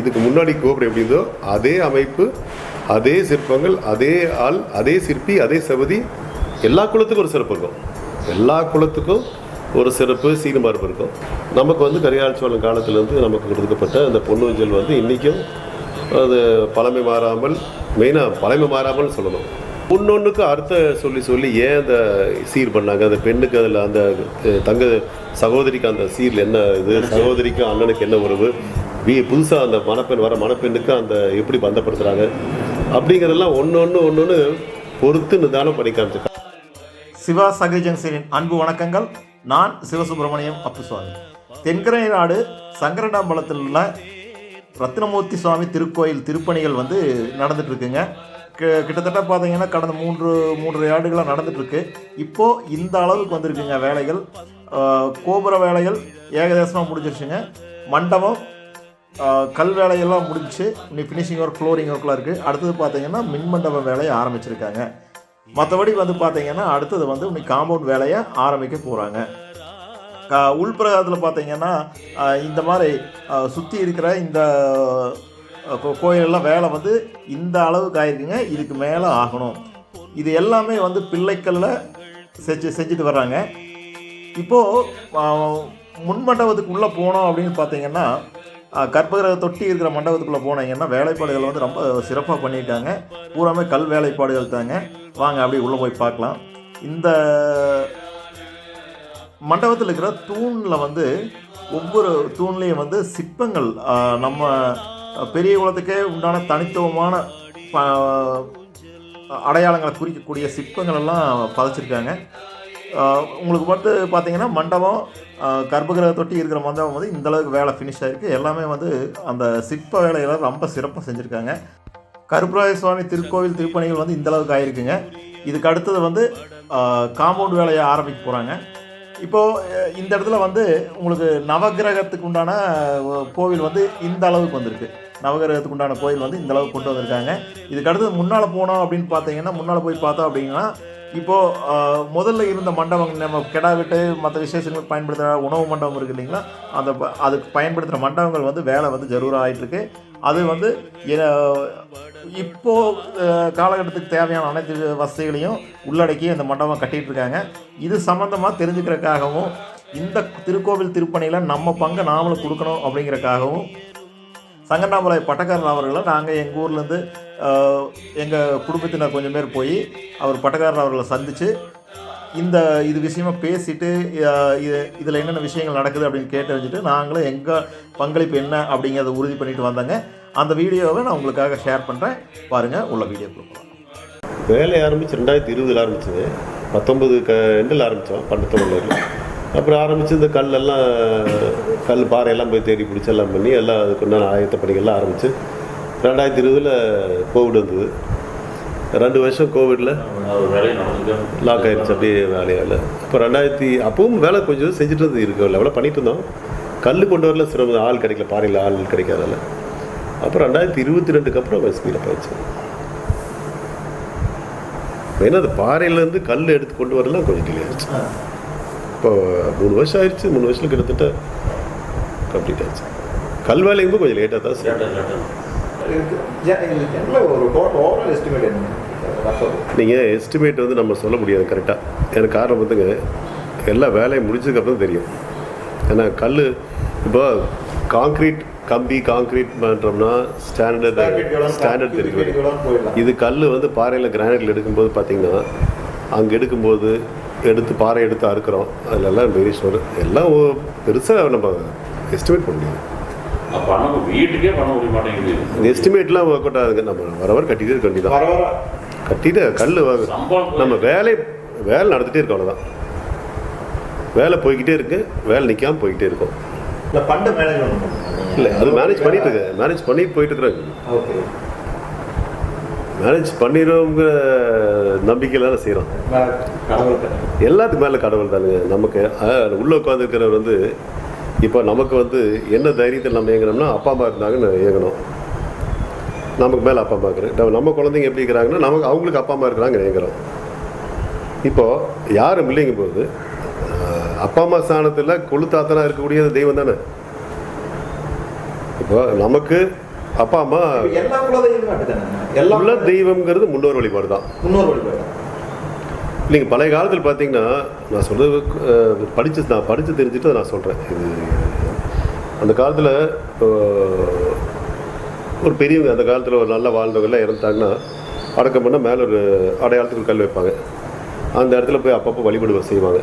இதுக்கு முன்னாடி கோபுரம் எப்படி இருந்தோ அதே அமைப்பு அதே சிற்பங்கள் அதே ஆள் அதே சிற்பி அதே சபதி எல்லா குலத்துக்கும் ஒரு சிறப்பு இருக்கும். எல்லா குலத்துக்கும் ஒரு சிறப்பு சீனமரபு இருக்கும். நமக்கு வந்து கரிகால் சோழன் காலத்திலேருந்து நமக்கு கொடுக்கப்பட்ட அந்த பொன்னூஞ்சல் வந்து இன்றைக்கும் அது பழமை மாறாமல் மெயினாக பழமை மாறாமல் சொல்லணும். பொண்ணொன்றுக்கு அர்த்த சொல்லி சொல்லி ஏன் அந்த சீர் பண்ணாங்க? அந்த பெண்ணுக்கு அதில் அந்த தங்க சகோதரிக்கு அந்த சீரில் என்ன இது? சகோதரிக்கு அண்ணனுக்கு என்ன உறவு? வீ புதுசாக அந்த மணப்பெண் வர மணப்பெண்ணுக்கு அந்த எப்படி பந்தப்படுத்துகிறாங்க அப்படிங்கிறதெல்லாம் ஒன்று ஒன்று ஒன்று ஒன்று பொறுத்து நிதானம் பண்ணி காமிச்சிருக்காங்க. சிவா சகரி ஜங்ஷனின் அன்பு வணக்கங்கள். நான் சிவசுப்பிரமணியம் அப்புசுவாமி தென்கரை நாடு சங்கரடாம்பலத்தில் உள்ள ரத்னமூர்த்தி சுவாமி திருக்கோயில் திருப்பணிகள் வந்து நடந்துட்டுருக்குங்க. கிட்டத்தட்ட பார்த்தீங்கன்னா கடந்த மூன்று மூன்று ஆண்டுகளாக நடந்துட்டுருக்கு. இப்போது இந்த அளவுக்கு வந்திருக்குங்க வேலைகள். கோபுர வேலைகள் ஏகதேசமாக முடிஞ்சிருச்சுங்க. மண்டபம் கல் வேலையெல்லாம் முடிச்சு இன்னி ஃபினிஷிங் ஒர்க் ஃப்ளோரிங் ஒர்க்லாம் இருக்குது அடுத்தது பார்த்தீங்கன்னா மின்மண்டப வேலையை ஆரம்பிச்சிருக்காங்க. மற்றபடி வந்து பார்த்தீங்கன்னா அடுத்தது வந்து இன்னைக்கு காம்பவுண்ட் வேலையை ஆரம்பிக்க போகிறாங்க உள்பிரகாரத்தில் பார்த்தீங்கன்னா இந்த மாதிரி சுற்றி இருக்கிற இந்த கோ- கோயிலெல்லாம் வேலை வந்து இந்த அளவுக்கு ஆயிருக்குங்க. இதுக்கு மேலே ஆகணும். இது எல்லாமே வந்து பிள்ளைக்கல்ல செஞ்சு செஞ்சுட்டு வர்றாங்க. இப்போது முன்மண்டபத்துக்கு உள்ளே போனோம் அப்படின்னு பார்த்தீங்கன்னா கற்பகிரக கர்ப்பகிரக தொட்டி இருக்கிற மண்டபத்துக்குள்ளே போனீங்கன்னா வேலைப்பாடுகள் வந்து ரொம்ப சிறப்பாக பண்ணியிருக்காங்க பூராமே கல் வேலைப்பாடுகள் தாங்க. வாங்க அப்படியே உள்ளே போய் பார்க்கலாம். இந்த மண்டபத்தில் இருக்கிற தூணில் வந்து ஒவ்வொரு தூண்லேயும் வந்து சிற்பங்கள் நம்ம பெரிய குலத்துக்கே உண்டான தனித்துவமான ப- அடையாளங்களை குறிக்கக்கூடிய சிற்பங்கள் எல்லாம் பதிச்சிருக்காங்க. உங்களுக்கு வந்து பார்த்தீங்கன்னா மண்டபம் கர்ப்பகிரக தொட்டி இருக்கிற மண்டபம் வந்து இந்த அளவுக்கு வேலை ஃபினிஷ் ஆயிருக்கு. எல்லாமே வந்து அந்த சிற்ப வேலைகளை ரொம்ப சிறப்பாக செஞ்சுருக்காங்க. கருப்பராய சுவாமி திருக்கோவில் திருப்பணிகள் வந்து இந்தளவுக்கு ஆகிருக்குங்க இதுக்கு அடுத்தது வந்து காம்பவுண்ட் வேலையை ஆரம்பிக்க போகிறாங்க இப்போது இந்த இடத்துல வந்து உங்களுக்கு நவகிரகத்துக்கு உண்டான கோவில் வந்து இந்த அளவுக்கு வந்திருக்கு. நவகிரகத்துக்கு உண்டான கோயில் வந்து இந்த அளவுக்கு கொண்டு வந்திருக்காங்க. இதுக்கு அடுத்தது முன்னால் போனோம் அப்படின்னு பார்த்தீங்கன்னா முன்னால் போய் பார்த்தோம் அப்படின்னா இப்போது முதல்ல இருந்த மண்டபம் நம்ம கிடா விட்டு மற்ற விசேஷங்களுக்கு பயன்படுத்துகிற உணவு மண்டபம் இருக்குது இல்லைங்களா? அந்த ப- அதுக்கு பயன்படுத்துகிற மண்டபங்கள் வந்து வேலை வந்து ஜரூராக ஆகிட்டுருக்கு அது வந்து இப்போது காலகட்டத்துக்கு தேவையான அனைத்து வசதிகளையும் உள்ளடக்கி அந்த மண்டபம் கட்டிகிட்டு இருக்காங்க இது சம்மந்தமாக தெரிஞ்சுக்கிறதுக்காகவும் இந்த திருக்கோவில் திருப்பணியில் நம்ம பங்கை நாமளும் கொடுக்கணும் அப்படிங்கிறக்காகவும் சங்கண்ணாமலை பட்டக்காரர் அவர்களை நாங்கள் எங்கள் ஊர்லேருந்து எங்கள் குடும்பத்தினர் கொஞ்சம் பேர் போய் அவர் பட்டக்காரர் அவர்களை சந்தித்து இந்த இது விஷயமா பேசிட்டு இது இதில் என்னென்ன விஷயங்கள் நடக்குது அப்படின்னு கேட்டு வச்சுட்டு நாங்களும் எங்கள் பங்களிப்பு என்ன அப்படிங்கிறத உறுதி பண்ணிட்டு வந்தாங்க. அந்த வீடியோவை நான் உங்களுக்காக ஷேர் பண்ணுறேன் பாருங்கள் உள்ள வீடியோ கொடுக்கலாம் வேலை ஆரம்பித்து ரெண்டாயிரத்தி இருபதில் ஆரம்பிச்சது. பத்தொம்பது க எண்டில் ஆரம்பித்தோம் பண்டத்தொழில் அப்புறம் ஆரம்பித்து இந்த கல்லெல்லாம் கல் பாறையெல்லாம் போய் தேடி பிடிச்சி எல்லாம் பண்ணி எல்லாம் அதுக்குண்டான ஆயத்த பணிகள்லாம் ஆரம்பித்து ரெண்டாயிரத்தி இருபதில் கோவிட் வந்தது. ரெண்டு வருஷம் கோவிடில் லாக் ஆயிடுச்சு அப்படியே வேலையால். இப்போ ரெண்டாயிரத்தி அப்பவும் வேலை கொஞ்சம் செஞ்சுட்டு இருந்து இருக்கு லெவலில் பண்ணிட்டு இருந்தோம். கல் கொண்டு வரல சிரமம் ஆள் கிடைக்கல பாறையில் ஆள் கிடைக்காதால அப்புறம் ரெண்டாயிரத்தி இருபத்தி ரெண்டுக்கு அப்புறம் ஸ்பீடாக போயிடுச்சு ஏன்னா அது பாறையிலேருந்து கல் எடுத்து கொண்டு வரலாம் கொஞ்சம் டிலே ஆயிடுச்சு. இப்போ மூணு வருஷம் ஆயிடுச்சு மூணு வருஷம் கிட்டத்தட்ட கம்ப்ளீட் ஆயிடுச்சு. கல் வேலையும் கொஞ்சம் லேட்டாக தான் சார் நீங்கள் எஸ்டிமேட் வந்து நம்ம சொல்ல முடியாது கரெக்டாக எனக்கு காரணம் வந்துங்க எல்லா வேலையும் முடிச்சதுக்கப்புறம் தெரியும். ஏன்னா கல் இப்போ காங்க்ரீட் கம்பி காங்க்ரீட் பண்ணுறோம்னா ஸ்டாண்டர்ட் ஸ்டாண்டர்ட் தெரியும். இது கல் வந்து பாறையில் கிரானைட்டில் எடுக்கும்போது பார்த்தீங்கன்னா அங்கே எடுக்கும்போது எடுத்து பாறை எடுத்து அறுக்கிறோம். அதிலெல்லாம் வேரியேஷன் வரும் எல்லாம் பெருசாக நம்ம எஸ்டிமேட் பண்ண முடியாது. பணம் வீட்டுக்கே பண்ண முடிய மாட்டேங்குது இந்த எஸ்டிமேட்லாம் ஒர்க் அவுட் ஆகுதுங்க நம்ம வர வர கட்டிட்டே இருக்க வேண்டியதான் வர வர கட்டிட்டு கல் நம்ம வேலை வேலை நடந்துகிட்டே இருக்கோம் அவ்வளோதான் வேலை போய்கிட்டே இருக்கு வேலை நிற்காம போய்கிட்டே இருக்கும் இந்த ஃபண்டு மேனேஜ்மெண்ட் இல்லை அது மேனேஜ் பண்ணிட்டு இருக்கு மேனேஜ் பண்ணிட்டு போயிட்டு இருக்கிறாங்க ஓகே மேனேஜ் பண்ணிடுவோங்கிற நம்பிக்கையில் செய்கிறோம் எல்லாத்துக்கு மேலே கடவுள் தானுங்க நமக்கு உள்ள உட்காந்துருக்கிறவர் வந்து இப்போ நமக்கு வந்து என்ன தைரியத்தில் நம்ம இயங்குனோம்னா அப்பா அம்மா இருந்தாங்கன்னு இயங்கணும். நமக்கு மேலே அப்பா அம்மா இருக்கிற நம்ம குழந்தைங்க எப்படி இருக்கிறாங்கன்னா நமக்கு அவங்களுக்கு அப்பா அம்மா இருக்கிறாங்க இயங்குறோம் இப்போது யாரும் இல்லைங்க போது அப்பா அம்மா ஸ்தானத்தில் கொழுத்தாத்தனாக இருக்கக்கூடிய தெய்வம் தானே? இப்போ நமக்கு அப்பா அம்மா எல்லா தெய்வம்ங்கிறது முன்னோர் வழிபாடு தான் முன்னோர் வழிபாடு. இல்லைங்க பழைய காலத்தில் பார்த்தீங்கன்னா நான் சொல்கிறது படித்து நான் படித்து தெரிஞ்சுட்டு நான் சொல்கிறேன் இது அந்த காலத்தில் ஒரு பெரியவங்க அந்த காலத்தில் ஒரு நல்லா வாழ்ந்தவங்கெல்லாம் இறந்துட்டாங்கன்னா அடக்கம் பண்ணால் மேலே ஒரு அடையாளத்துக்கு ஒரு கல் வைப்பாங்க. அந்த இடத்துல போய் அப்பப்போ வழிபடுவ செய்வாங்க.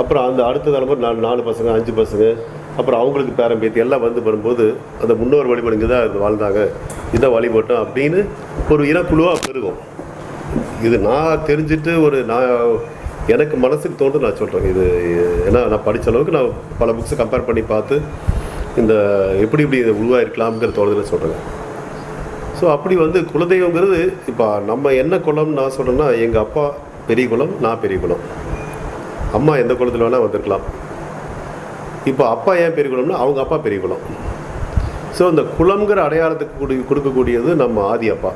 அப்புறம் அந்த அடுத்த தலைமுறை நாலு நாலு பசங்க அஞ்சு பசங்க அப்புறம் அவங்களுக்கு பேரன் பேத்தி எல்லாம் வந்து வரும்போது அந்த முன்னோர் வழிபடுங்க இங்கே தான் இது வாழ்ந்தாங்க. இதான் வழிபட்டோம் அப்படின்னு ஒரு இனக்குழுவாக பெருகும். இது நான் தெரிஞ்சுட்டு ஒரு நான் எனக்கு மனசுக்கு தோன்று நான் சொல்கிறேன் இது ஏன்னா நான் படித்த அளவுக்கு நான் பல புக்ஸை கம்பேர் பண்ணி பார்த்து இந்த எப்படி இப்படி இதை உருவாயிருக்கலாம்ங்கிற தோணுதலை சொல்கிறேன் ஸோ அப்படி வந்து குலதெய்வங்கிறது இப்போ நம்ம என்ன குலம் நான் சொல்கிறேன்னா எங்கள் அப்பா பெரிய குலம் நான் பெரிய குலம். அம்மா எந்த குலத்தில் வேணால் வந்திருக்கலாம். இப்போ அப்பா ஏன் பெரிய குலம்னா அவங்க அப்பா பெரிய குலம். ஸோ இந்த குலம்ங்கிற அடையாளத்துக்கு கொடு கொடுக்கக்கூடியது நம்ம ஆதி அப்பா.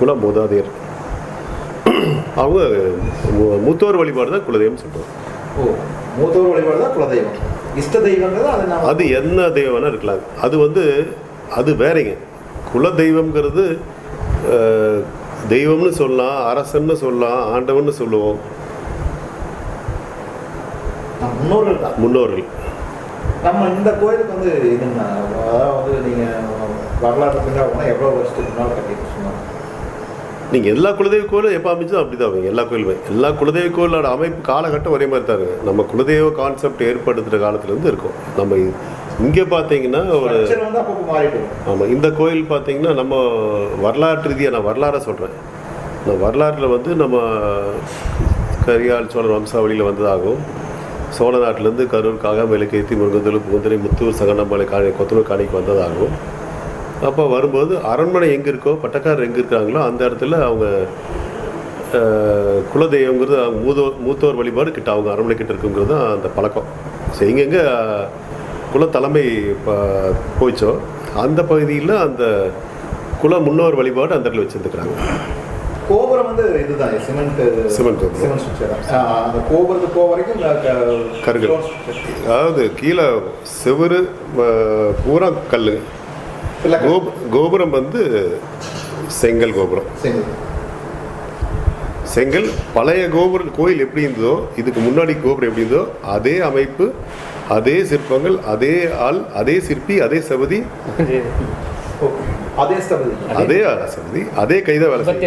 குல மூதாதையர் அவங்க மூத்தோர் வழிபாடு தான் குலதெய்வம் சொல்கிறோம் ஓ மூத்தோர் வழிபாடு தான் குலதெய்வம். இஷ்ட தெய்வங்கிறது அது என்ன தெய்வம் வேணா இருக்கலாம். அது வந்து அது வேறங்க. குல தெய்வம்ங்கிறது தெய்வம்னு சொல்லலாம் அரசன்னு சொல்லலாம் ஆண்டவன்னு சொல்லுவோம். முன்னோர்கள் தான். முன்னோர்கள். நம்ம இந்த கோயிலுக்கு வந்து இதுன்னா அதாவது வந்து நீங்க வரலாற்று போனால் எவ்வளோ வருஷத்துக்கு முன்னால் கட்டிட்டு நீங்கள் எல்லா குலதெய்வ கோயிலும் எப்போ அமைச்சதும் அப்படி தான் எல்லா கோயிலுமே. எல்லா குலதெய்வ கோயிலோட அமைப்பு காலகட்டம் ஒரே மாதிரி தான் இருக்கு நம்ம குலதெய்வ கான்செப்ட் ஏற்படுத்துகிற காலத்துலேருந்து இருக்கும். நம்ம இங்கே பார்த்தீங்கன்னா ஒரு. ஆமாம் இந்த கோயில் பார்த்தீங்கன்னா நம்ம வரலாற்று ரீதியாக நான் வரலாறை சொல்கிறேன் நான் வரலாற்றில் வந்து நம்ம கரியால் சோழர் வம்சாவளியில் வந்ததாகவும் சோழ நாட்டிலேருந்து கரூர் காகாமேலுக்கேத்தி முருகந்தூர் பூந்தரை முத்தூர் சகனமலை காணி கொத்தனூர் காணிக்கு வந்ததாகவும் அப்போ வரும்போது அரண்மனை எங்கே இருக்கோ பட்டக்காரர் எங்கே இருக்கிறாங்களோ அந்த இடத்துல அவங்க குலதெய்வங்கிறது அவங்க மூதோர் மூத்தோர் வழிபாடு கிட்ட அவங்க அரண்மனை கிட்ட இருக்குங்கிறது தான் அந்த பழக்கம் ஸோ எங்கெங்கே குல தலைமை ப போயிச்சோ அந்த பகுதியில் அந்த குல முன்னோர் வழிபாடு அந்த இடத்துல வச்சுருந்துக்கிறாங்க கோபுரம் வந்து இதுதான் சிமெண்ட் சிமெண்ட். சிமெண்ட் ஸ்ட்ரக்சர் அந்த கோபுரத்துக்கு போக வரைக்கும் இந்த க- கருங்கல். stone structure. அதாவது கீழே செவுரு பூரா கல் இல்ல, கோபு கோபுரம் வந்து செங்கல் கோபுரம். செங்கல். பழைய கோபுரம் கோயில் எப்படி இருந்ததோ இதுக்கு முன்னாடி கோபுரம் எப்படி இருந்ததோ அதே அமைப்பு அதே சிற்பங்கள் அதே ஆள் அதே சிற்பி அதே சபதி அதே. சபதி அதே கைதான் வேலை செய்யுது.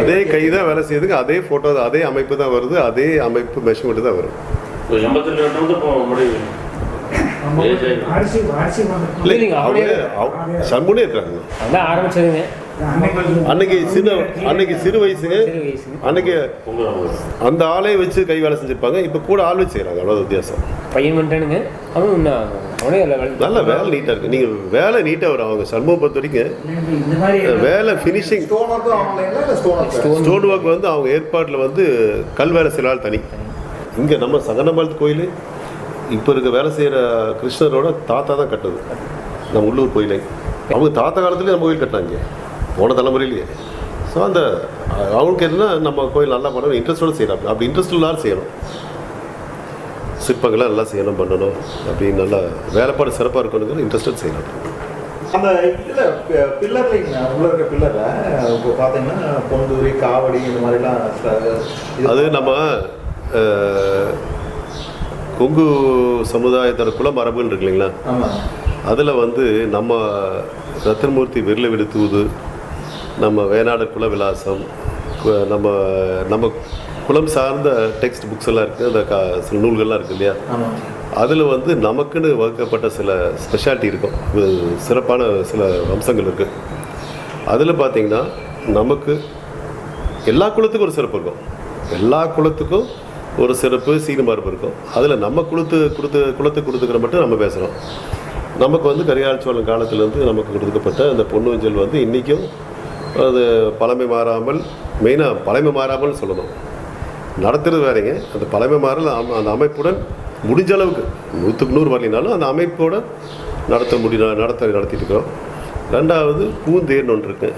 அதே கைதான் வேலை செய்யுதுங்க. அதே போட்டோ அதே அமைப்பு தான் வருது. அதே அமைப்பு மெஷர்மெண்ட் தான் வரும். இல்லை சண்முனே இருக்காங்க அதான் ஆரம்பிச்சதுங்க. அன்னைக்கு சின்ன அன்னைக்கு சிறு வயசுங்க சிறு வயசு. அன்னைக்கு அந்த ஆளே வச்சு கை வேலை செஞ்சிருப்பாங்க. இப்போ கூட ஆள் வச்சு செய்கிறாங்க அவ்வளோ வித்தியாசம். பையன் பண்ணிட்டானுங்க அவனும் அவனே நல்ல வேலை நீட்டாக இருக்கு. நீங்கள் வேலை நீட்டாக வரும். அவங்க சண்முகம் பொறுத்த வரைக்கும். இந்த மாதிரி வேலை ஃபினிஷிங் ஸ்டோன் ஒர்க் வந்து அவங்க ஏற்பாட்டில் வந்து கல் வேலை சில ஆள் தனி. இங்கே நம்ம சகனமலத்து கோயில் இப்போ இருக்க வேலை செய்கிற கிருஷ்ணரோட தாத்தா தான் கட்டுது நம்ம உள்ளூர் கோயிலை. அவங்க தாத்தா காலத்துலேயே நம்ம கோயில் கட்டினாங்க. போன தலைமுறையிலேயே. ஸோ அந்த அவங்களுக்கு என்ன நம்ம கோயில் நல்லா பண்ணணும் இன்ட்ரெஸ்டோட செய்யலாம். அப்படி இன்ட்ரெஸ்ட் இல்லாத செய்யணும். சிற்பங்களை நல்லா செய்யணும் பண்ணணும். அப்படின்னு நல்லா வேலைப்பாடு சிறப்பாக இருக்கணுங்கிற இன்ட்ரெஸ்டட் செய்யலாம். அந்த இதில் பில்லர்லிங்க உள்ள இருக்க பில்லரை இப்போ பார்த்தீங்கன்னா பொந்தூரி காவடி இந்த மாதிரிலாம் அது நம்ம கொங்கு சமுதாயத்தோட குல மரபுகள் இருக்கு இல்லைங்களா அதில் வந்து நம்ம ரத்தனமூர்த்தி விரல விடுத்துவது நம்ம வேணாடு குல விலாசம் நம்ம நம்ம குலம் சார்ந்த டெக்ஸ்ட் புக்ஸ் எல்லாம் இருக்குது அந்த க சில நூல்கள்லாம் இருக்குது இல்லையா? அதில் வந்து நமக்குன்னு வகுக்கப்பட்ட சில ஸ்பெஷாலிட்டி இருக்கும். சிறப்பான சில அம்சங்கள் இருக்குது அதில் பார்த்தீங்கன்னா நமக்கு எல்லா குலத்துக்கும் ஒரு சிறப்பு இருக்கும். எல்லா குலத்துக்கும் ஒரு சிறப்பு சீனுமார்பு இருக்கும். அதில் நம்ம குளுத்து கொடுத்து குலத்துக்கு கொடுத்துக்கிற மட்டும் நம்ம பேசுகிறோம் நமக்கு வந்து கரிகால் சோழன் காலத்திலேருந்து நமக்கு கொடுக்கப்பட்ட அந்த பொன்னுஞ்சல் வந்து இன்றைக்கும் அது பழமை மாறாமல் மெயினாக பழமை மாறாமல் சொல்லணும். நடத்துறது வேறங்க. அந்த பழமை மாறல் அந்த அமைப்புடன் முடிஞ்ச அளவுக்கு நூற்றுக்கு நூறு வரலினாலும் அந்த அமைப்போட நடத்த முடி நடத்த நடத்திட்டு இருக்கிறோம். ரெண்டாவது பூந்தேர்னு ஒன்று இருக்கு.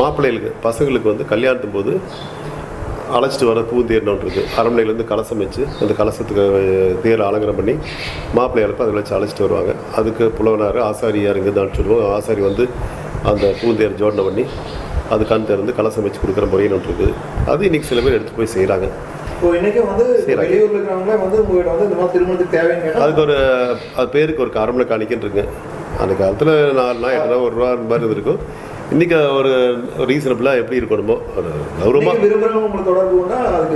மாப்பிள்ளைகளுக்கு பசங்களுக்கு வந்து கல்யாணத்தும் போது அழைச்சிட்டு வர பூந்தேர்னு ஒன்று இருக்குது அரண்மனையிலேருந்து கலசம் வச்சு அந்த கலசத்துக்கு தேர் அலங்காரம் பண்ணி மாப்பிள்ளை அழைப்பு அதில் வச்சு அழைச்சிட்டு வருவாங்க. அதுக்கு புலவனார் ஆசாரியார் இங்கே தான் சொல்லுவோம் ஆசாரி வந்து அந்த பூந்தேர் ஜோடனை பண்ணி அது கண் திறந்து கலசம் வச்சு கொடுக்குற முறைன்னு ஒன்று இருக்குது அது இன்றைக்கி சில பேர் எடுத்து போய் செய்கிறாங்க இன்னைக்கு அதுக்கு ஒரு அது பேருக்கு ஒரு காரமணை காணிக்கன்னு அந்த காலத்தில் எட்டுனா ஒரு ரூபா அந்த மாதிரி இருக்கும் இன்றைக்கி ஒரு ரீசனபிளாக எப்படி இருக்கணுமோ ஒரு கௌரவமாக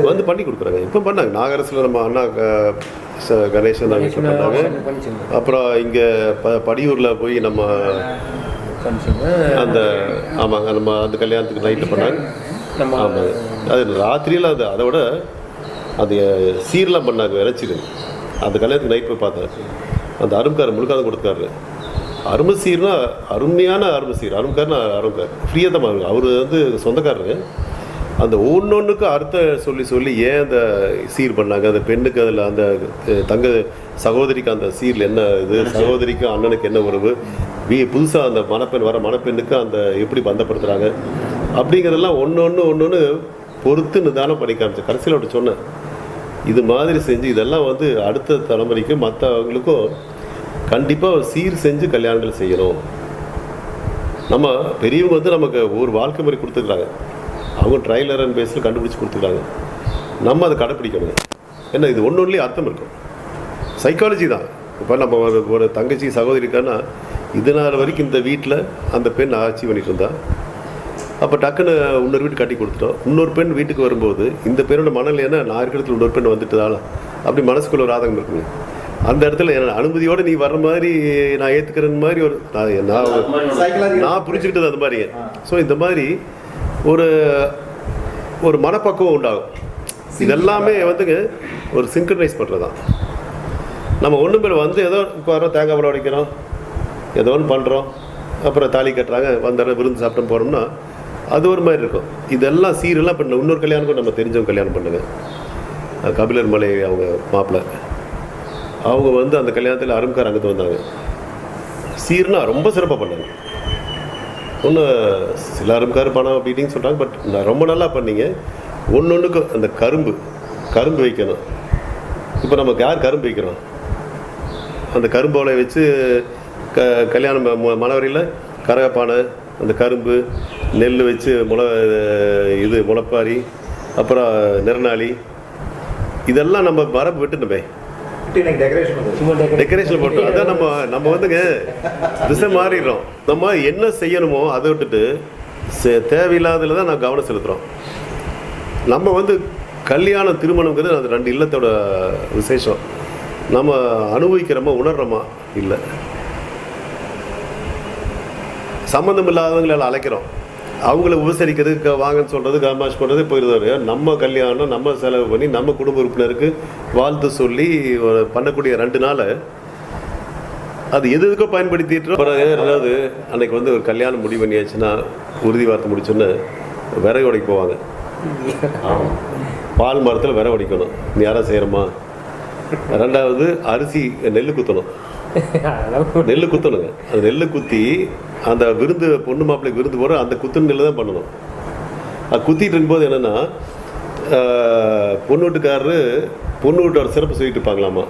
வந்து பண்ணி கொடுக்குறாங்க. இப்போ பண்ணாங்க. நாகரசில் நம்ம அண்ணா கணேசன் நாங்கள் பண்ணாங்க அப்புறம் இங்கே ப படியூரில் போய் நம்ம அந்த ஆமாங்க நம்ம அந்த கல்யாணத்துக்கு நைட்டு பண்ணாங்க. நம்ம ஆமாங்க அது ராத்திரியில் அது அதை விட அது சீர்லாம் பண்ணாங்க விளைச்சிது அந்த கல்யாணத்துக்கு நைட் போய் பார்த்தேன். அந்த அரும்கார் முழுக்காத கொடுத்தாரு அருமை சீர்னா அருமையான அருமை சீர் அரும்கார்னா அரும்கார். ஃப்ரீயாக தான் பாருங்க அவர் வந்து சொந்தக்காரரு. அந்த ஒன்னொன்றுக்கு அர்த்தம் சொல்லி சொல்லி ஏன் அந்த சீர் பண்ணாங்க? அந்த பெண்ணுக்கு அதில் அந்த தங்க சகோதரிக்கு அந்த சீரில் என்ன இது? சகோதரிக்கு அண்ணனுக்கு என்ன உறவு? வீ புதுசாக அந்த மணப்பெண் வர மணப்பெண்ணுக்கு அந்த எப்படி பந்தப்படுத்துகிறாங்க அப்படிங்கிறதெல்லாம் ஒன்று ஒன்று ஒன்று ஒன்று பொறுத்து நிதானம் பண்ணி காமிச்சேன் கடைசியில் அவர்கிட்ட சொன்னேன். இது மாதிரி செஞ்சு இதெல்லாம் வந்து அடுத்த தலைமுறைக்கு மற்றவங்களுக்கும் கண்டிப்பாக சீர் செஞ்சு கல்யாணங்கள் செய்யணும். நம்ம பெரியவங்க வந்து நமக்கு ஒரு வாழ்க்கை முறை கொடுத்துருக்குறாங்க அவங்க ட்ரைலர் அண்ட் பேஸில் கண்டுபிடிச்சி கொடுத்துருக்காங்க. நம்ம அதை கடைப்பிடிக்கணும். ஏன்னா இது ஒன்று ஒன்றுலேயே அர்த்தம் இருக்கும். சைக்காலஜி தான். இப்போ நம்ம ஒரு ஒரு தங்கச்சி சகோதரி இருக்கான்னா இது நாள் வரைக்கும் இந்த வீட்டில் அந்த பெண் ஆட்சி பண்ணிட்டு இருந்தா. அப்போ டக்குன்னு இன்னொரு வீட்டு கட்டி கொடுத்துட்டோம். இன்னொரு பெண் வீட்டுக்கு வரும்போது இந்த பெண்ணோட மனநிலை என்ன? நான் இருக்கிறதுல இன்னொரு பெண் வந்துட்டதால. அப்படி மனசுக்குள்ள ஒரு ஆதங்கம் இருக்குங்க. அந்த இடத்துல என்ன அனுமதியோட நீ வர்ற மாதிரி நான் ஏற்றுக்கிறேன் மாதிரி ஒரு நான் நான் அது மாதிரி புரிஞ்சுக்கிட்டது அந்த மாதிரிங்க ஸோ இந்த மாதிரி ஒரு ஒரு மனப்பக்குவம் உண்டாகும். இதெல்லாமே வந்துங்க ஒரு சிங்க்ரனைஸ் பண்ணுறது தான் நம்ம ஒன்றும் பேர் வந்து ஏதோ உட்காரோம் தேங்காய் பழம் உடைக்கிறோம் ஏதோ ஒன்று பண்ணுறோம் அப்புறம் தாலி கட்டுறாங்க வந்தார விருந்து சாப்பிட்டு போகிறோம்னா அது ஒரு மாதிரி இருக்கும். இதெல்லாம் சீரெல்லாம் பண்ண இன்னொரு கல்யாணம் கூட நம்ம தெரிஞ்சவங்க கல்யாணம் பண்ணுங்க. அது கபிலர் மலை அவங்க மாப்பிள்ளை. அவங்க வந்து அந்த கல்யாணத்தில் அரும்கார் அங்கத்து வந்தாங்க. சீர்னா ரொம்ப சிறப்பாக பண்ணாங்க. ஒன்று சில அரும்கார் பணம் அப்படின்னு சொல்கிறாங்க பட் நான் ரொம்ப நல்லா பண்ணீங்க. ஒன்று ஒன்றுக்கு அந்த கரும்பு கரும்பு வைக்கணும். இப்போ நமக்கு யார் கரும்பு வைக்கிறோம்? அந்த கரும்போலை வச்சு க கல்யாணம் ம- மணவரையில் கரகப்பானை அந்த கரும்பு நெல் வச்சு முளை இது முளைப்பாரி அப்புறம் நிறநாளி. இதெல்லாம் நம்ம மரபு விட்டுட்டுமே. டெக்கரேஷன் போட்டோம் அதான் நம்ம நம்ம வந்துங்க திசை மாறிடுறோம். நம்ம என்ன செய்யணுமோ அதை விட்டுட்டு தேவையில்லாததுல தான் நான் கவனம் செலுத்துகிறோம் நம்ம வந்து கல்யாணம் திருமணங்கிறது அது ரெண்டு இல்லத்தோட விசேஷம். நம்ம அனுபவிக்கிறோமா உணர்றோமா? இல்லை. சம்மந்தம் இல்லாதவங்களை அழைக்கிறோம். அவங்கள உபசரிக்கிறதுக்கு வாங்கன்னு சொல்கிறது கமாஷ் பண்ணுறது போயிருந்தாரு நம்ம கல்யாணம் நம்ம செலவு பண்ணி நம்ம குடும்ப உறுப்பினருக்கு வாழ்த்து சொல்லி பண்ணக்கூடிய ரெண்டு நாள் அது எது எதுக்கோ பயன்படுத்திட்டு பிறகு ரெண்டாவது அன்னைக்கு வந்து ஒரு கல்யாணம் முடிவு பண்ணியாச்சுன்னா உறுதி வார்த்தை முடிச்சோன்னு விறகு உடைக்க போவாங்க. பால் மரத்தில் விறகு உடைக்கணும். நீ யாரா செய்கிறோமா ரெண்டாவது அரிசி நெல் குத்தணும். நெல் குத்தணுங்க. அந்த நெல் குத்தி அந்த விருந்து பொண்ணு மாப்பிள்ளைக்கு விருந்து போகிற அந்த குத்துன நெல் தான் பண்ணணும். அது குத்திட்டு இருக்கும்போது என்னென்னா பொண்ணு வீட்டுக்காரரு பொண்ணு வீட்டோட சிறப்பு சொல்லிட்டு இருப்பாங்களாமா?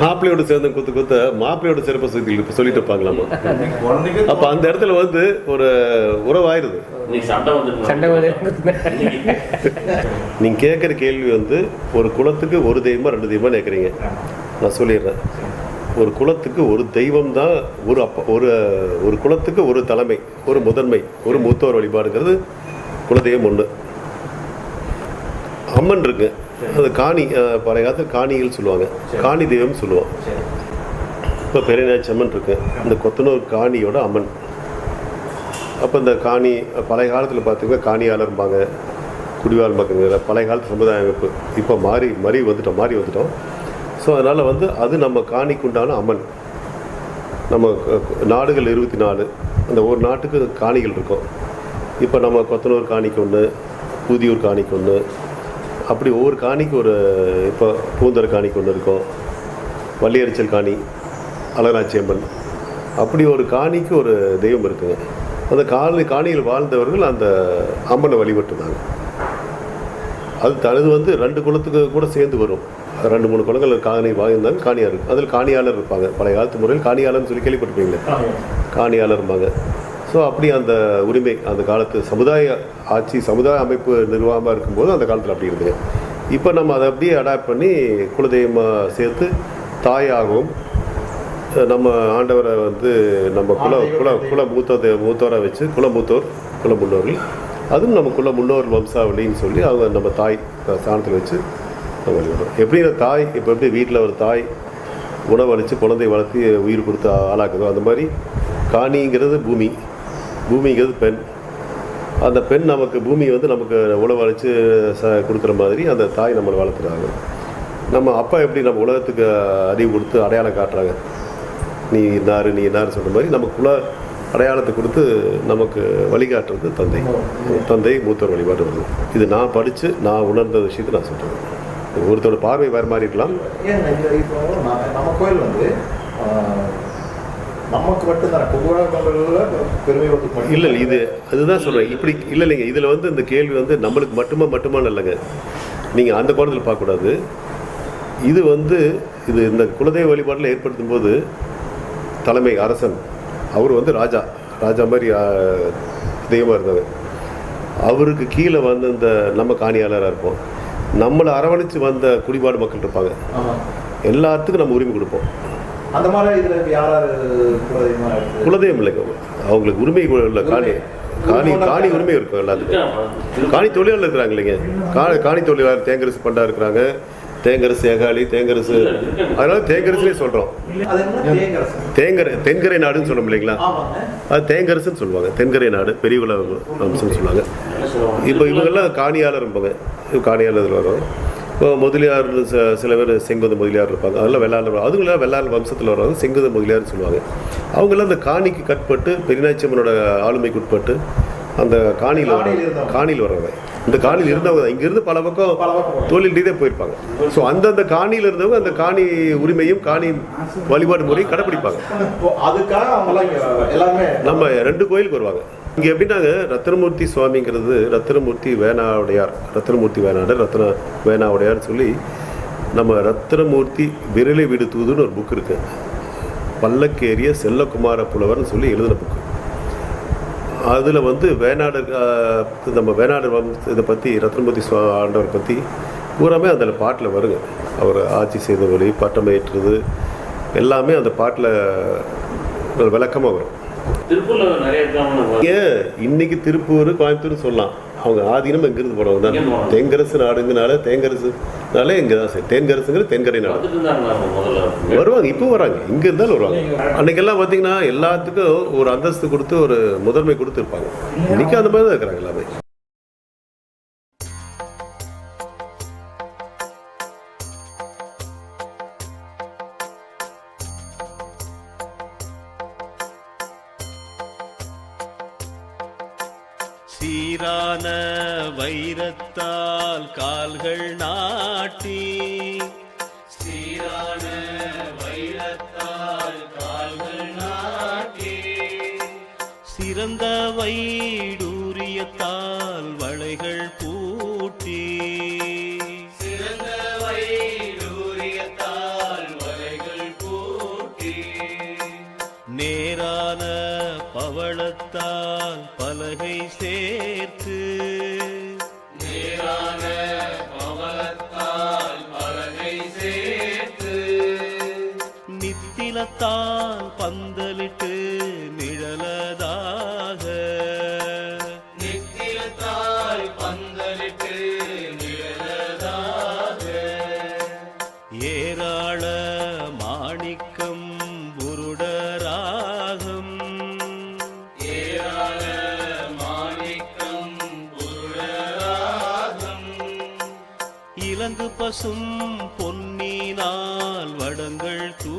மாப்பிள்ளையோட சேர்ந்து குத்து குத்த மாப்பிள்ளையோட சிறப்பு சொல்லி சொல்லிட்டு இருப்பாங்களாமா? அப்போ அந்த இடத்துல வந்து ஒரு உறவாயிருது இன்னைக்கு சண்டை வந்துருக்கு சண்டை வந்து நீங்கள் கேட்குற கேள்வி வந்து ஒரு குலத்துக்கு ஒரு தெய்வமா ரெண்டு தெய்வமா கேட்குறீங்க நான் சொல்லிடுறேன். ஒரு குலத்துக்கு ஒரு தெய்வம் தான் ஒரு அப்பா ஒரு ஒரு குலத்துக்கு ஒரு தலைமை ஒரு முதன்மை ஒரு மூத்தோர் வழிபாடுங்கிறது குலதெய்வம் ஒன்று அம்மன் இருக்கு. அது காணி பழைய காலத்தில் காணிகள் சொல்லுவாங்க. காணி தெய்வம் சொல்லுவோம். இப்போ பெரியநாச்சி அம்மன் இருக்கு. இந்த கொத்தனூர் காணியோட அம்மன். அப்போ இந்த காணி பழைய காலத்தில் பார்த்தீங்கன்னா காணியாளர்பாங்க குடிவாழ் மக்களுங்கிற பழைய காலத்து சமுதாய அமைப்பு. இப்போ மாறி மாறி வந்துட்டோம் மாறி வந்துட்டோம். ஸோ அதனால் வந்து அது நம்ம காணிக்குண்டான அம்மன் நம்ம நாடுகள் இருபத்தி நாலு அந்த ஒரு நாட்டுக்கு காணிகள் இருக்கும். இப்போ நம்ம கொத்தனூர் காணிக்கு ஒன்று புதியூர் காணிக்கு ஒன்று அப்படி ஒவ்வொரு காணிக்கு ஒரு இப்போ பூந்தர் காணிக்கு ஒன்று இருக்கும். வள்ளியரிச்சல் காணி அழகராட்சி அம்மன். அப்படி ஒரு காணிக்கு ஒரு தெய்வம் இருக்குங்க. அந்த காணி காணியில் வாழ்ந்தவர்கள் அந்த அம்மனை வழிபட்டுருந்தாங்க அது தனது வந்து ரெண்டு குலத்துக்கு கூட சேர்ந்து வரும். ரெண்டு மூணு குலங்கள் காணி வாங்கியிருந்தாங்க காணியார் அதில் காணியாளர் இருப்பாங்க. பழைய காலத்து முறையில் காணியாளர்னு சொல்லி கேள்விப்பட்டிருப்பீங்களே? காணியாளர் இருப்பாங்க. ஸோ அப்படி அந்த உரிமை அந்த காலத்து சமுதாய ஆட்சி சமுதாய அமைப்பு நிர்வாகமாக இருக்கும்போது அந்த காலத்தில் அப்படி இருந்தது. இப்போ நம்ம அதை அப்படியே அடாப்ட் பண்ணி குலதெய்வமாக சேர்த்து தாயாகவும் நம்ம ஆண்டவரை வந்து நம்ம குல குல குல மூத்த மூத்தோரை வச்சு குல மூத்தோர் குல முன்னோர்கள் அதுவும் நம்ம குல முன்னோர் வம்சாவளின்னு சொல்லி அவங்க நம்ம தாய் ஸ்தானத்தில் வச்சு வழிபடுறோம் எப்படி இந்த தாய் இப்போ எப்படி வீட்டில் ஒரு தாய் உணவளித்து குழந்தை வளர்த்து உயிர் கொடுத்து ஆளாக்குதோ அந்த மாதிரி காணிங்கிறது பூமி. பூமிங்கிறது பெண். அந்த பெண் நமக்கு பூமி வந்து நமக்கு உணவளித்து ச கொடுக்குற மாதிரி அந்த தாய் நம்மளை வளர்த்துறாங்க. நம்ம அப்பா எப்படி நம்ம உலகத்துக்கு அறிவு கொடுத்து அடையாளம் காட்டுறாங்க? நீ இன்னாரு நீ இன்னாரு சொல்கிற மாதிரி நமக்குள்ள அடையாளத்தை கொடுத்து நமக்கு வழிகாட்டுறது தந்தை. தந்தை மூத்தர் வழிபாடு. வருது இது நான் படித்து நான் உணர்ந்த விஷயத்தை நான் சொல்கிறேன் ஒருத்தரோட பார்வை வேறு மாதிரி இருக்கலாம். இப்போ நம்ம கோயில் வந்து நமக்கு மட்டும் தானே கும்பகோணங்களில் பெருமை வந்து இல்லை இல்லை இது அதுதான் சொல்கிறேன் இப்படி இல்லை இல்லைங்க. இதில் வந்து இந்த கேள்வி வந்து நம்மளுக்கு மட்டுமா மட்டுமான இல்லைங்க. நீங்கள் அந்த கோணத்தில் பார்க்கக்கூடாது. இது வந்து இது இந்த குலதெய்வ வழிபாட்டில் ஏற்படுத்தும் போது தலைமை அரசன் அவர் வந்து ராஜா. ராஜா மாதிரி தெய்வமாக இருந்தவர். அவருக்கு கீழே வந்து இந்த நம்ம காணியாளராக இருப்போம். நம்மளை அரவணைச்சு வந்த குடிபாடு மக்கள் இருப்பாங்க. எல்லாத்துக்கும் நம்ம உரிமை கொடுப்போம். அந்த மாதிரி இதில் குலதெய்வமா இல்லைங்க அவங்களுக்கு உரிமை உள்ள காணி காணி காணி உரிமை இருக்கும் எல்லாத்துக்கும். காணி தொழிலாளர் இருக்கிறாங்க இல்லைங்க. காணி காணி தொழிலாளர் தேங்கரசு பண்டா இருக்கிறாங்க. தேங்கரசு ஏகாலி தேங்கரசு. அதனால தேங்கரசுலேயே சொல்கிறோம் அது என்ன தேங்கரசு. தேங்கரை தென்கரை நாடுன்னு சொல்ல இல்லைங்களா? அது தேங்கரசுன்னு சொல்லுவாங்க. தென்கரை நாடு பெரியகுல வம்சம்னு சொல்லுவாங்க. இப்போ இவங்கெல்லாம் காணியாளர் இருப்பாங்க இவங்க காணியாளர் வரும் இப்போ முதலியார் ச- சில பேர் செங்குந்த முதலியார் இருப்பாங்க. அதெல்லாம் வெள்ளாளர் அதுங்களாம் வெள்ளாளர் வம்சத்தில் வருவாங்க செங்குந்த முதலியார்னு சொல்லுவாங்க. அவங்கெல்லாம் அந்த காணிக்கு கட்பட்டு பெரியநாச்சியம்மனோட ஆளுமைக்கு உட்பட்டு அந்த காணியில் வர. காணியில் வர்றவங்க. இந்த காணியில் இருந்தவங்க இங்கிருந்து பல பக்கம் தொழில் ரீதியாக போயிருப்பாங்க. ஸோ அந்தந்த காணியில் இருந்தவங்க அந்த காணி உரிமையும் காணி வழிபாடு முறையும் கடைப்பிடிப்பாங்க. அதுக்காக எல்லாமே நம்ம ரெண்டு கோயிலுக்கு வருவாங்க. இங்கே எப்படின்னாங்க? ரத்னமூர்த்தி சுவாமிங்கிறது ரத்னமூர்த்தி வேணாவுடையார் ரத்னமூர்த்தி வேணாடர் ரத்ன வேணாவுடையார் சொல்லி நம்ம ரத்னமூர்த்தி விரலை விடு தூதுன்னு ஒரு புக் இருக்கு. பல்லக்கேறிய செல்லகுமார புலவர்னு சொல்லி எழுதின புக்கு அதில் வந்து வேணாடர் ஆஹ், நம்ம வம்ச இதை பற்றி ரத்னமூர்த்தி சுவா ஆண்டவர் பற்றி பூராமே அதில் பாட்டில் வருங்க. அவர் ஆட்சி செய்த வழி பட்டம் ஏற்றுறது எல்லாமே அந்த பாட்டில் விளக்கமாக வரும். ஏன்? இன்னைக்கு திருப்பூர் கோயம்புத்தூர் சொல்லலாம். அவங்க ஆதீனம் எங்கிருந்து போறவங்க தான். தெங்கரசு நாடுங்கனால தேங்கரசுனால இங்கே தான் சரி தென்கரசுங்கிறது தென்கரை நாடு. வருவாங்க இப்போ வராங்க. இங்க இருந்தாலும் வருவாங்க. அன்னைக்கெல்லாம் பார்த்தீங்கன்னா எல்லாத்துக்கும் ஒரு அந்தஸ்து கொடுத்து ஒரு முதன்மை கொடுத்து இருப்பாங்க இன்னைக்கு அந்த மாதிரி தான் இருக்கிறாங்க எல்லாமே. வைரத்தால் கால்கள் நாட்டி சீரான வைரத்தால் கால்கள் நாட்டி சிறந்த வைடூரியத்தால் வளைகள் பூட்டி சிறந்த வைடூரியத்தால் வளைகள் பூட்டி நேரான பவளத்தால் பலகை சேர்த்து நித்திலத்தால் பந்தலிட்டு நிழலதாக. நித்திலத்தால் பந்தலிட்டு நிழலதாக. ஏராள மாணிக்கம் புருடராகம் ஏராள மாணிக்கம் புருடராகம் இலங்கு பசும் பொன்னினால் வடங்கள் தூக்கி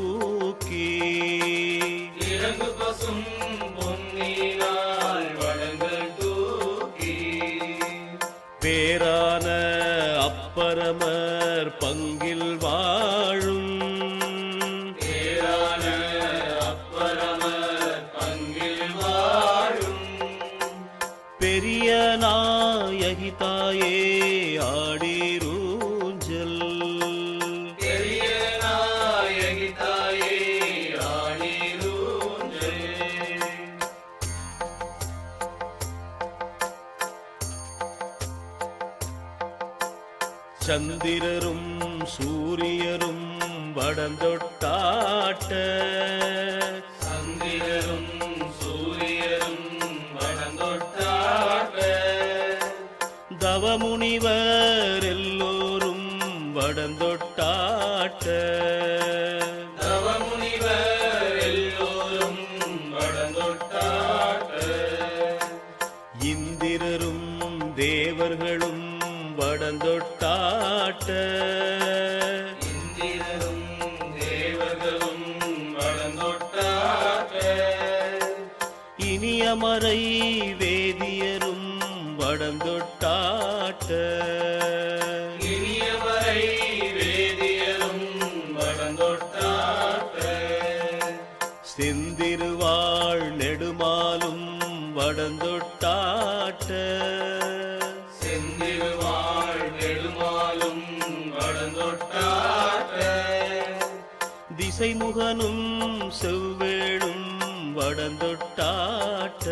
சந்திரரும் சூரியரும் வடந்தொட்டாட்ட. சந்திரரும் சூரியரும் வடந்தொட்டாட்ட. தவமுனிவர் எல்லோரும் வடந்தொட்டாட்ட. வடந்தொட்டாட்ட இந்திரரும் தேவர்களும் வடந்தொட்டாட்ட இனியமறை வேதியரும் வடந்தொட்டாட்ட திசைமுகனும் செவ்வேளும் வடந்தொட்டாட்ட